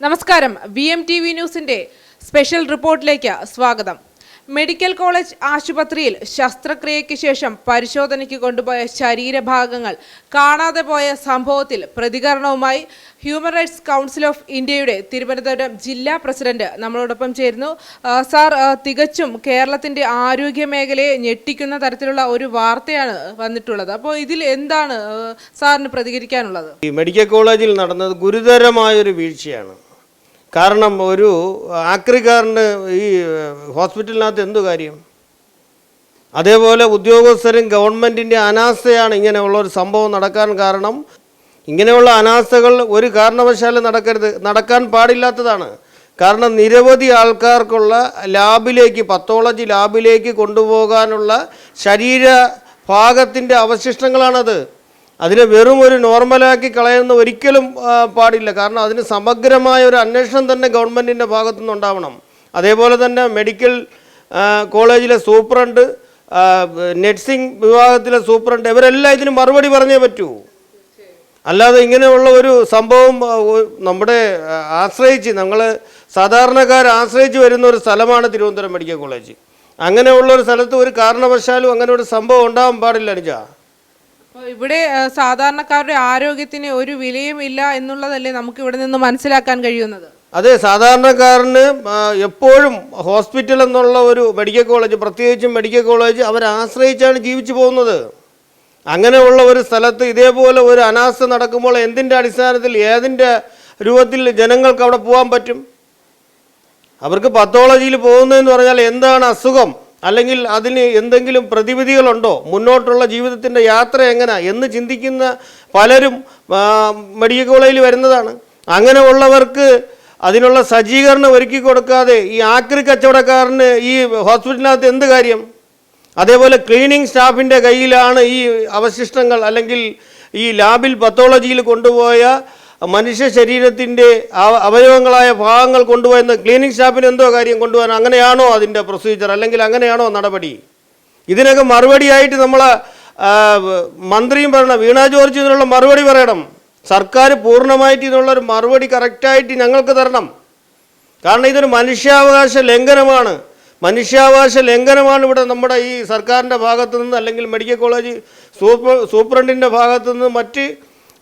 നമസ്കാരം. V M T V ന്യൂസിന്റെ special റിപ്പോർട്ടിലേക്ക് സ്വാഗതം. മെഡിക്കൽ കോളേജ് ആശുപത്രിയിൽ ശസ്ത്രക്രിയയ്ക്ക് ശേഷം പരിശോധനയ്ക്ക് കൊണ്ടുപോയ ശരീരഭാഗങ്ങൾ കാണാതെ പോയ സംഭവത്തിൽ പ്രതികരണവുമായി ഹ്യൂമൻ റൈറ്റ്സ് കൗൺസിൽ ഓഫ് ഇന്ത്യയുടെ തിരുവനന്തപുരം ജില്ലാ പ്രസിഡന്റ് നമ്മളോടൊപ്പം ചേരുന്നു. സാർ തികച്ചും കേരളത്തിന്റെ ആരോഗ്യ മേഖലയെ ഞെട്ടിക്കുന്ന തരത്തിലുള്ള ഒരു വാർത്തയാണ് വന്നിട്ടുള്ളത്. അപ്പോൾ ഇതിൽ എന്താണ് സാറിന് പ്രതികരിക്കാനുള്ളത്? മെഡിക്കൽ കോളേജിൽ നടന്നത് ഗുരുതരമായൊരു വീഴ്ചയാണ്. കാരണം ഒരു ആക്രിക്കാരന് ഈ ഹോസ്പിറ്റലിനകത്ത് എന്തു കാര്യം? അതേപോലെ ഉദ്യോഗസ്ഥരും ഗവൺമെന്റിന്റെ അനാസ്ഥയാണ് ഇങ്ങനെയുള്ള ഒരു സംഭവം നടക്കാൻ കാരണം ഇങ്ങനെയുള്ള അനാസ്ഥകൾ ഒരു കാരണവശാലും നടക്കരുത് നടക്കാൻ പാടില്ലാത്തതാണ്. കാരണം നിരവധി ആൾക്കാർക്കുള്ള ലാബിലേക്ക് പത്തോളജി ലാബിലേക്ക് കൊണ്ടുപോകാനുള്ള ശരീര ഭാഗത്തിന്റെ അവശിഷ്ടങ്ങളാണത്. അതിനെ വെറും ഒരു നോർമലാക്കി കളയുന്ന ഒരിക്കലും പാടില്ല. കാരണം അതിന് സമഗ്രമായ ഒരു അന്വേഷണം തന്നെ ഗവൺമെന്റിന്റെ ഭാഗത്തു നിന്നുണ്ടാവണം അതേപോലെ തന്നെ മെഡിക്കൽ കോളേജിലെ സൂപ്രണ്ട് നഴ്സിംഗ് വിഭാഗത്തിലെ സൂപ്രണ്ട് ഇവരെല്ലാം ഇതിന് മറുപടി പറഞ്ഞേ പറ്റൂ. അല്ലാതെ ഇങ്ങനെയുള്ള ഒരു സംഭവം നമ്മുടെ ആശ്രയിച്ച് ഞങ്ങൾ സാധാരണക്കാർ ആശ്രയിച്ച് വരുന്ന ഒരു സ്ഥലമാണ് തിരുവനന്തപുരം മെഡിക്കൽ കോളേജ്. അങ്ങനെയുള്ള ഒരു സ്ഥലത്ത് ഒരു കാരണവശാലും അങ്ങനെ ഒരു സംഭവം ഉണ്ടാവാൻ പാടില്ല അനുജ. ഇവിടെ സാധാരണക്കാരുടെ ആരോഗ്യത്തിന് ഒരു വിലയും ഇല്ല എന്നുള്ളതല്ലേ നമുക്ക് ഇവിടെ നിന്ന് മനസ്സിലാക്കാൻ കഴിയുന്നത്? അതെ സാധാരണക്കാരന് എപ്പോഴും ഹോസ്പിറ്റൽ എന്നുള്ള ഒരു മെഡിക്കൽ കോളേജ് പ്രത്യേകിച്ചും മെഡിക്കൽ കോളേജ് അവരെ ആശ്രയിച്ചാണ് ജീവിച്ചു പോകുന്നത്. അങ്ങനെയുള്ള ഒരു സ്ഥലത്ത് ഇതേപോലെ ഒരു അനാസ്ഥ നടക്കുമ്പോൾ എന്തിന്റെ അടിസ്ഥാനത്തിൽ ഏതിന്റെ രൂപത്തിൽ ജനങ്ങൾക്ക് അവിടെ പോകാൻ പറ്റും? അവർക്ക് പത്തോളജിയിൽ പോകുന്നതെന്ന് പറഞ്ഞാൽ എന്താണ് അസുഖം? അല്ലെങ്കിൽ അതിന് എന്തെങ്കിലും പ്രതിവിധികളുണ്ടോ? മുന്നോട്ടുള്ള ജീവിതത്തിന്റെ യാത്ര എങ്ങനെ? എന്ന് ചിന്തിക്കുന്ന പലരും മെഡിക്കൽ കോളേജിൽ വരുന്നതാണ്. അങ്ങനെ ഉള്ളവർക്ക് അതിനുള്ള സജ്ജീകരണം ഒരുക്കി കൊടുക്കാതെ ഈ ആക്രി കച്ചവടക്കാരന് ഈ ഹോസ്പിറ്റലിനകത്ത് എന്ത് കാര്യം? അതേപോലെ ക്ലീനിങ് സ്റ്റാഫിന്റെ കയ്യിലാണ് ഈ അവശിഷ്ടങ്ങൾ അല്ലെങ്കിൽ ഈ ലാബിൽ പത്തോളജിയിൽ കൊണ്ടുപോയ മനുഷ്യ ശരീരത്തിന്റെ അവയവങ്ങളായ ഭാഗങ്ങൾ കൊണ്ടുപോയെന്ന് ക്ലീനിങ് സ്റ്റാഫിന് എന്തോ കാര്യം കൊണ്ടുപോകാൻ അങ്ങനെയാണോ അതിന്റെ പ്രൊസീജിയർ? അല്ലെങ്കിൽ അങ്ങനെയാണോ നടപടി? ഇതിനൊക്കെ മറുപടിയായിട്ട് നമ്മൾ മന്ത്രിയും പറയണം വീണ ജോർജ് ഇതിനുള്ള മറുപടി പറയണം. സർക്കാർ പൂർണമായിട്ട് ഇതിനുള്ളൊരു മറുപടി കറക്റ്റായിട്ട് ഞങ്ങൾക്ക് തരണം. കാരണം ഇതൊരു മനുഷ്യാവകാശ ലംഘനമാണ്. മനുഷ്യാവകാശ ലംഘനമാണ് ഇവിടെ നമ്മുടെ ഈ സർക്കാരിന്റെ ഭാഗത്തു നിന്ന് അല്ലെങ്കിൽ മെഡിക്കൽ കോളേജ് സൂപ്പർ സൂപ്രണ്ടിന്റെ ഭാഗത്തു നിന്ന് മറ്റ്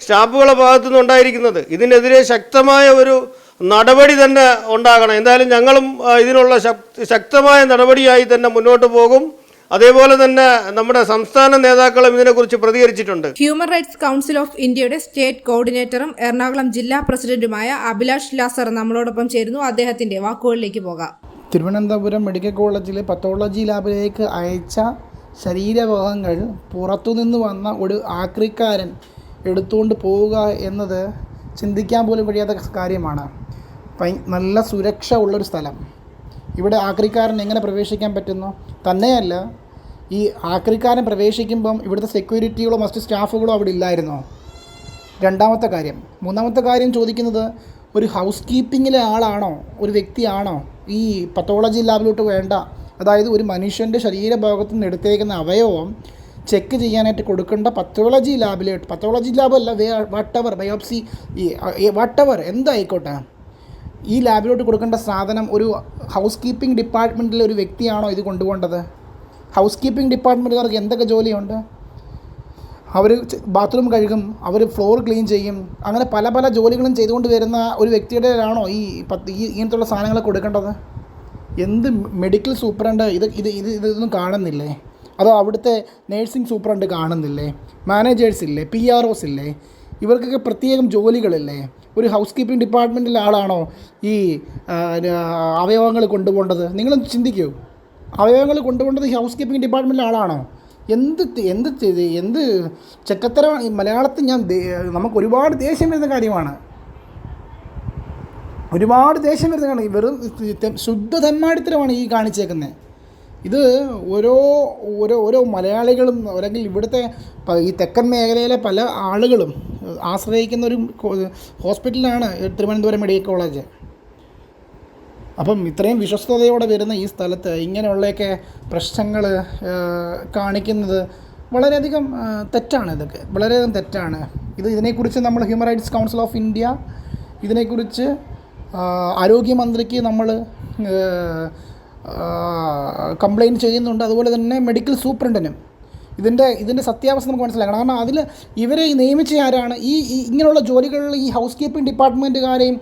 സ്റ്റാഫുകളുടെ ഭാഗത്തു നിന്ന് ഉണ്ടായിരിക്കുന്നത്. ഇതിനെതിരെ ശക്തമായ ഒരു നടപടി തന്നെ ഉണ്ടാകണം. എന്തായാലും ഞങ്ങളും ഇതിനുള്ള ശക്തമായ നടപടിയായി തന്നെ മുന്നോട്ട് പോകും. അതേപോലെ തന്നെ നമ്മുടെ സംസ്ഥാന നേതാക്കളും ഇതിനെക്കുറിച്ച് പ്രതികരിച്ചിട്ടുണ്ട്. ഹ്യൂമൻ റൈറ്റ്സ് കൗൺസിൽ ഓഫ് ഇന്ത്യയുടെ സ്റ്റേറ്റ് കോർഡിനേറ്ററും എറണാകുളം ജില്ലാ പ്രസിഡന്റുമായ അഭിലാഷ് ലാസർ നമ്മളോടൊപ്പം ചേരുന്നു. അദ്ദേഹത്തിന്റെ വാക്കുകളിലേക്ക് പോകാം. തിരുവനന്തപുരം മെഡിക്കൽ കോളേജിലെ പത്തോളജി ലാബിലേക്ക് അയച്ച ശരീരഭാഗങ്ങൾ പുറത്തുനിന്ന് വന്ന ഒരു ആക്രിക്കാരൻ എടുത്തുകൊണ്ട് പോവുക എന്നത് ചിന്തിക്കാൻ പോലും കഴിയാത്ത കാര്യമാണ്. നല്ല സുരക്ഷ ഉള്ളൊരു സ്ഥലം. ഇവിടെ ആക്രിക്കാരൻ എങ്ങനെ പ്രവേശിക്കാൻ പറ്റുന്നു? തന്നെയല്ല ഈ ആക്രിക്കാരൻ പ്രവേശിക്കുമ്പം ഇവിടുത്തെ സെക്യൂരിറ്റികളോ മറ്റ് സ്റ്റാഫുകളോ അവിടെ ഇല്ലായിരുന്നോ? രണ്ടാമത്തെ കാര്യം. മൂന്നാമത്തെ കാര്യം ചോദിക്കുന്നത് ഒരു ഹൗസ് കീപ്പിങ്ങിലെ ആളാണോ? ഒരു വ്യക്തിയാണോ? ഈ പത്തോളജി ലാബിലോട്ട് വേണ്ട. അതായത് ഒരു മനുഷ്യന്റെ ശരീരഭാഗത്തു നിന്ന് എടുത്തേക്കുന്ന അവയവം ചെക്ക് ചെയ്യാനായിട്ട് കൊടുക്കേണ്ട പത്തോളജി ലാബിലോട്ട് പത്തോളജി ലാബല്ല വേ whatever biopsy whatever എന്തായിക്കോട്ടെ. ഈ ലാബിലോട്ട് കൊടുക്കേണ്ട സാധനം ഒരു ഹൗസ് കീപ്പിംഗ് ഡിപ്പാർട്ട്മെന്റിലെ ഒരു വ്യക്തിയാണോ ഇത് കൊണ്ടുപോകേണ്ടത്? ഹൗസ് കീപ്പിംഗ് ഡിപ്പാർട്ട്മെന്റുകാർക്ക് എന്തൊക്കെ ജോലിയുണ്ട്? അവർ ബാത്റൂം കഴുകും അവർ ഫ്ലോർ ക്ലീൻ ചെയ്യും അങ്ങനെ പല പല ജോലികളും ചെയ്തുകൊണ്ട് വരുന്ന ഒരു വ്യക്തിയുടെയാണോ ഈ പത്ത് ഈ ഇങ്ങനത്തുള്ള സാധനങ്ങൾ കൊടുക്കേണ്ടത്? എന്ത് മെഡിക്കൽ സൂപ്രണ്ട് ഇത് ഇത് ഇത് ഇതൊന്നും കാണുന്നില്ലേ? അതോ അവിടുത്തെ നേഴ്സിംഗ് സൂപ്രണ്ട് കാണുന്നില്ലേ? മാനേജേഴ്സ് ഇല്ലേ പി ആർ ഒസ് ഇല്ലേ? ഇവർക്കൊക്കെ പ്രത്യേകം ജോലികളില്ലേ? ഒരു ഹൗസ് കീപ്പിംഗ് ഡിപ്പാർട്ട്മെന്റിലെ ആളാണോ ഈ അവയവങ്ങൾ കൊണ്ടുപോകേണ്ടത്? നിങ്ങളൊന്ന് ചിന്തിക്കൂ. അവയവങ്ങൾ കൊണ്ടുപോകേണ്ടത് ഹൗസ് കീപ്പിംഗ് ഡിപ്പാർട്ട്മെന്റിലെ ആളാണോ? എന്ത് എന്ത് എന്ത് ചെക്കത്തരമാണ് മലയാളത്തിൽ ഞാൻ നമുക്ക് ഒരുപാട് ദേഷ്യം വരുന്ന കാര്യമാണ്. ഒരുപാട് ദേഷ്യം വരുന്ന കാര്യം വെറും ശുദ്ധ ധന്മാടിത്തരമാണ് ഈ കാണിച്ചേക്കുന്നത് ഇത് ഓരോ ഓരോ ഓരോ മലയാളികളും അല്ലെങ്കിൽ ഇവിടുത്തെ ഈ തെക്കൻ മേഖലയിലെ പല ആളുകളും ആശ്രയിക്കുന്ന ഒരു ഹോസ്പിറ്റലാണ് തിരുവനന്തപുരം മെഡിക്കൽ കോളേജ്. അപ്പം ഇത്രയും വിശ്വസ്തയോടെ വരുന്ന ഈ സ്ഥലത്ത് ഇങ്ങനെയുള്ളയൊക്കെ പ്രശ്നങ്ങൾ കാണിക്കുന്നത് വളരെയധികം തെറ്റാണ് ഇതൊക്കെ. വളരെയധികം തെറ്റാണ്. ഇത് ഇതിനെക്കുറിച്ച് നമ്മൾ human rights council of India ഇതിനെക്കുറിച്ച് ആരോഗ്യമന്ത്രിക്ക് നമ്മൾ കംപ്ലയിന്റ് ചെയ്യുന്നുണ്ട്. അതുപോലെ തന്നെ മെഡിക്കൽ സൂപ്രണ്ടിനും ഇതിന്റെ ഇതിന്റെ സത്യാവസ്ഥ നമുക്ക് മനസ്സിലാക്കണം. കാരണം അതിൽ ഇവരെ നിയമിച്ച ആരാണ്? ഈ ഇങ്ങനെയുള്ള ജോലികളിൽ ഈ ഹൗസ് കീപ്പിംഗ് ഡിപ്പാർട്ട്മെന്റുകാരെയും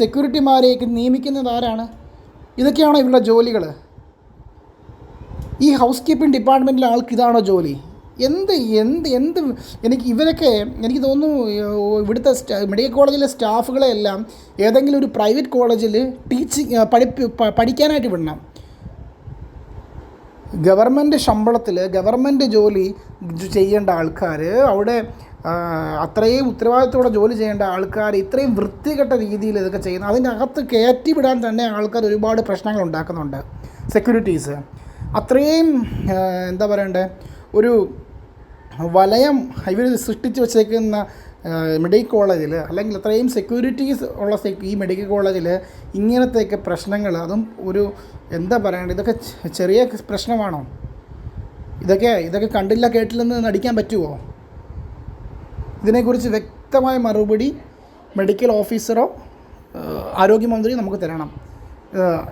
സെക്യൂരിറ്റിമാരെയൊക്കെ നിയമിക്കുന്നത് ആരാണ്? ഇതൊക്കെയാണോ ഇവരുടെ ജോലികൾ ഈ ഹൗസ് കീപ്പിംഗ് ഡിപ്പാർട്ട്മെന്റിലെ ആൾക്ക് ഇതാണോ ജോലി? എന്ത് എന്ത് എന്ത് എനിക്ക് ഇവരൊക്കെ എനിക്ക് തോന്നുന്നു ഇവിടുത്തെ മെഡിക്കൽ കോളേജിലെ സ്റ്റാഫുകളെ എല്ലാം ഏതെങ്കിലും ഒരു പ്രൈവറ്റ് കോളേജിൽ ടീച്ചിങ് പഠിപ്പ് പഠിക്കാനായിട്ട് വിടണം. ഗവൺമെന്റ് ശമ്പളത്തിൽ ഗവൺമെന്റ് ജോലി ചെയ്യേണ്ട ആൾക്കാർ അവിടെ അത്രയും ഉത്തരവാദിത്തത്തോടെ ജോലി ചെയ്യേണ്ട ആൾക്കാർ ഇത്രയും വൃത്തികെട്ട രീതിയിൽ ഇതൊക്കെ ചെയ്യുന്നു അതിന്റെ അകത്ത് കയറ്റി വിടാൻ തന്നെ ആൾക്കാർ ഒരുപാട് പ്രശ്നങ്ങൾ ഉണ്ടാക്കുന്നുണ്ട്. സെക്യൂരിറ്റീസ്. അത്രയും എന്താ പറയണ്ടേ ഒരു വലയം ഇവർ സൃഷ്ടിച്ച് വച്ചേക്കുന്ന മെഡിക്കൽ കോളേജിൽ അല്ലെങ്കിൽ അത്രയും സെക്യൂരിറ്റീസ് ഉള്ള ഈ മെഡിക്കൽ കോളേജിൽ ഇങ്ങനത്തെയൊക്കെ പ്രശ്നങ്ങൾ അതും ഒരു എന്താ പറയണ്ടത് ഇതൊക്കെ ചെറിയ പ്രശ്നമാണോ? ഇതൊക്കെ ഇതൊക്കെ കണ്ടില്ല കേട്ടില്ലെന്ന് നടിക്കാൻ പറ്റുമോ ഇതിനെക്കുറിച്ച് വ്യക്തമായ മറുപടി മെഡിക്കൽ ഓഫീസറോ ആരോഗ്യമന്ത്രി നമുക്ക് തരണം.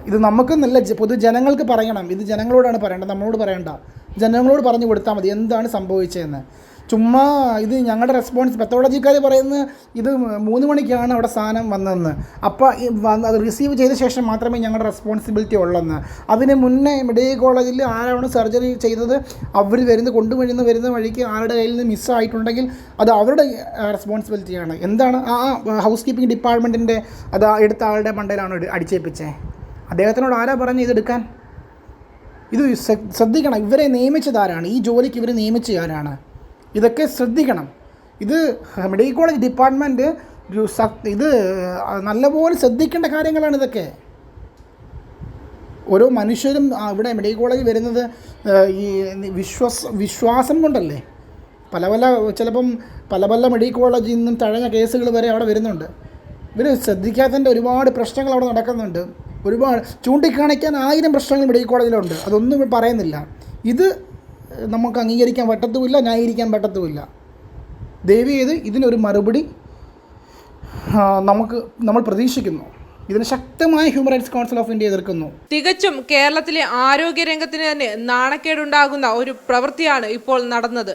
ഇത് നമുക്ക് നല്ല പൊതുജനങ്ങൾക്ക് പറയണം. ഇത് ജനങ്ങളോടാണ് പറയേണ്ടത് നമ്മളോട് പറയേണ്ട. ജനങ്ങളോട് പറഞ്ഞു കൊടുത്താൽ മതി. എന്താണ് സംഭവിച്ചതെന്ന്. ചുമ്മാ ഇത് ഞങ്ങളുടെ റെസ്പോൺസ് പെത്തോളജിക്കാർ പറയുന്നത് ഇത് മൂന്ന് മണിക്കാണ് അവിടെ സാധനം വന്നതെന്ന്. അപ്പോൾ അത് റിസീവ് ചെയ്ത ശേഷം മാത്രമേ ഞങ്ങളുടെ റെസ്പോൺസിബിലിറ്റി ഉള്ളെന്ന്. അതിന് മുന്നേ മെഡിക്കൽ കോളേജിൽ ആരാണ് സർജറി ചെയ്തത് അവർ വരുന്ന കൊണ്ടുവരുന്ന വരുന്ന വഴിക്ക് ആരുടെ കയ്യിൽ നിന്ന് മിസ്സായിട്ടുണ്ടെങ്കിൽ അത് അവരുടെ റെസ്പോൺസിബിലിറ്റിയാണ് എന്താണ്? ആ ഹൗസ് കീപ്പിംഗ് ഡിപ്പാർട്ട്മെന്റിന്റെ അത് എടുത്ത ആളുടെ മണ്ടയിലാണ് അടിച്ചേൽപ്പിച്ചേ? അദ്ദേഹത്തിനോട് ആരാ പറഞ്ഞ് ഇതെടുക്കാൻ ഇത് ശ്ര- ശ്രദ്ധിക്കണം. ഇവരെ നിയമിച്ചത് ആരാണ്? ഈ ജോലിക്ക് ഇവരെ നിയമിച്ച ആരാണ്? ഇതൊക്കെ ശ്രദ്ധിക്കണം. ഇത് മെഡിക്കൽ കോളേജ് ഡിപ്പാർട്ട്മെന്റ് ഇത് നല്ലപോലെ ശ്രദ്ധിക്കേണ്ട കാര്യങ്ങളാണ് ഇതൊക്കെ. ഓരോ മനുഷ്യരും ഇവിടെ മെഡിക്കൽ കോളേജ് വരുന്നത് ഈ വിശ്വാസ വിശ്വാസം കൊണ്ടല്ലേ? പല പല ചിലപ്പം പല പല മെഡിക്കൽ കോളേജിൽ നിന്നും തഴഞ്ഞ കേസുകൾ വരെ അവിടെ വരുന്നുണ്ട്. ഇവർ ശ്രദ്ധിക്കാത്തതിന്റെ ഒരുപാട് പ്രശ്നങ്ങൾ അവിടെ നടക്കുന്നുണ്ട്. ഒരുപാട് ചൂണ്ടിക്കാണിക്കാൻ ആയിരം പ്രശ്നങ്ങൾ മെഡിക്കൽ കോളേജിലുണ്ട് അതൊന്നും പറയുന്നില്ല. ഇത് നമുക്ക് അംഗീകരിക്കാൻ പറ്റത്തുമില്ല ന്യായീകരിക്കാൻ പറ്റത്തുമില്ല. ദയവ് ചെയ്ത് ഇതിനൊരു മറുപടി നമുക്ക് നമ്മൾ പ്രതീക്ഷിക്കുന്നു. ഇതിന് ശക്തമായ human rights council of India എതിർക്കുന്നു. തികച്ചും കേരളത്തിലെ ആരോഗ്യ രംഗത്തിന് തന്നെ നാണക്കേടുണ്ടാകുന്ന ഒരു പ്രവൃത്തിയാണ് ഇപ്പോൾ നടന്നത്.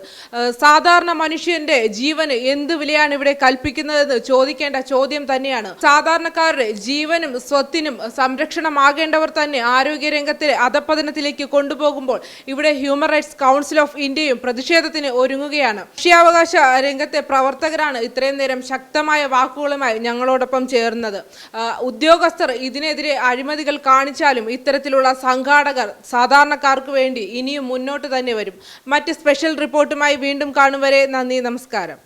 സാധാരണ മനുഷ്യന്റെ ജീവന് എന്ത് വിലയാണ് ഇവിടെ കൽപ്പിക്കുന്നതെന്ന് ചോദിക്കേണ്ട ചോദ്യം തന്നെയാണ്. സാധാരണക്കാരുടെ ജീവനും സ്വത്തിനും സംരക്ഷണമാകേണ്ടവർ തന്നെ ആരോഗ്യ രംഗത്തിലെ അധപ്പതനത്തിലേക്ക് കൊണ്ടുപോകുമ്പോൾ ഇവിടെ ഹ്യൂമൻ റൈറ്റ്സ് കൗൺസിൽ ഓഫ് ഇന്ത്യയും പ്രതിഷേധത്തിന് ഒരുങ്ങുകയാണ്. മനുഷ്യാവകാശ രംഗത്തെ പ്രവർത്തകരാണ് ഇത്രയും നേരം ശക്തമായ വാക്കുകളുമായി ഞങ്ങളോടൊപ്പം ചേർന്നത്. ഉദ്യോഗസ്ഥർ ഇതിനെതിരെ അഴിമതികൾ കാണിച്ചാലും ഇത്തരത്തിലുള്ള സംഘാടകർ സാധാരണക്കാർക്ക് വേണ്ടി ഇനിയും മുന്നോട്ട് തന്നെ വരും. മറ്റ് സ്പെഷ്യൽ റിപ്പോർട്ടുമായി വീണ്ടും കാണും വരെ നന്ദി നമസ്കാരം.